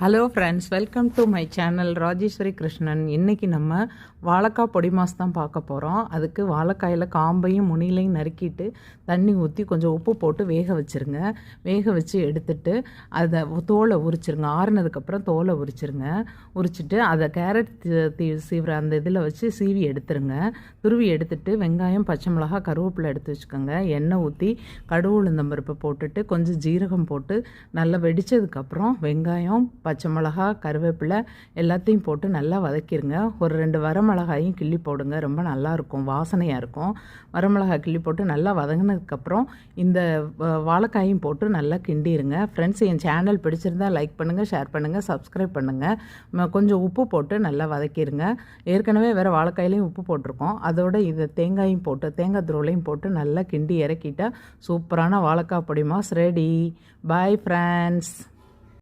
Hello friends welcome to my channel Rajeshwari Krishnan இன்றைக்கி நம்ம வாழைக்காய் பொடி மாஸ் தான் பார்க்க போகிறோம் அதுக்கு வாழைக்காயில் காம்பையும் முனிலையும் நறுக்கிட்டு தண்ணி ஊற்றி கொஞ்சம் உப்பு போட்டு வேக வச்சுருங்க. வேக வச்சு எடுத்துட்டு அதை தோலை உரிச்சிருங்க. ஆறுனதுக்கப்புறம் தோலை உரிச்சிருங்க. உரிச்சிட்டு அதை கேரட் தி- அந்த இதில் வச்சு சீவி எடுத்துருங்க. துருவி எடுத்துட்டு வெங்காயம் பச்சை மிளகா கருவேப்பிலை எடுத்து வச்சுக்கோங்க. எண்ணெய் ஊற்றி கடுகு உளுந்தம் போட்டுட்டு கொஞ்சம் ஜீரகம் போட்டு நல்லா வெடித்ததுக்கப்புறம் வெங்காயம் பச்சை மிளகா கருவேப்பிலை எல்லாத்தையும் போட்டு நல்லா வதக்கிடுங்க ஒரு ரெண்டு வரமிளகாயும் கிள்ளி போடுங்க. ரொம்ப நல்லாயிருக்கும் வாசனையாக இருக்கும். வரமிளகாய் கிள்ளி போட்டு நல்லா வதங்கினதுக்கப்புறம் இந்த வாழைக்காயும் போட்டு நல்லா கிண்டிருங்க. ஃப்ரெண்ட்ஸ் என் சேனல் பிடிச்சிருந்தா லைக் பண்ணுங்கள் ஷேர் பண்ணுங்கள் சப்ஸ்கிரைப் பண்ணுங்கள் கொஞ்சம் உப்பு போட்டு நல்லா வதக்கிடுங்க ஏற்கனவே வேறு வாழைக்காயிலையும் உப்பு போட்டிருக்கோம். அதோட இது தேங்காயும் போட்டு தேங்காய் துருளையும் போட்டு நல்லா கிண்டி இறக்கிட்டால் சூப்பரான வாழைக்காய் பொடிமாஸ் ரெடி பாய் ஃப்ரெண்ட்ஸ்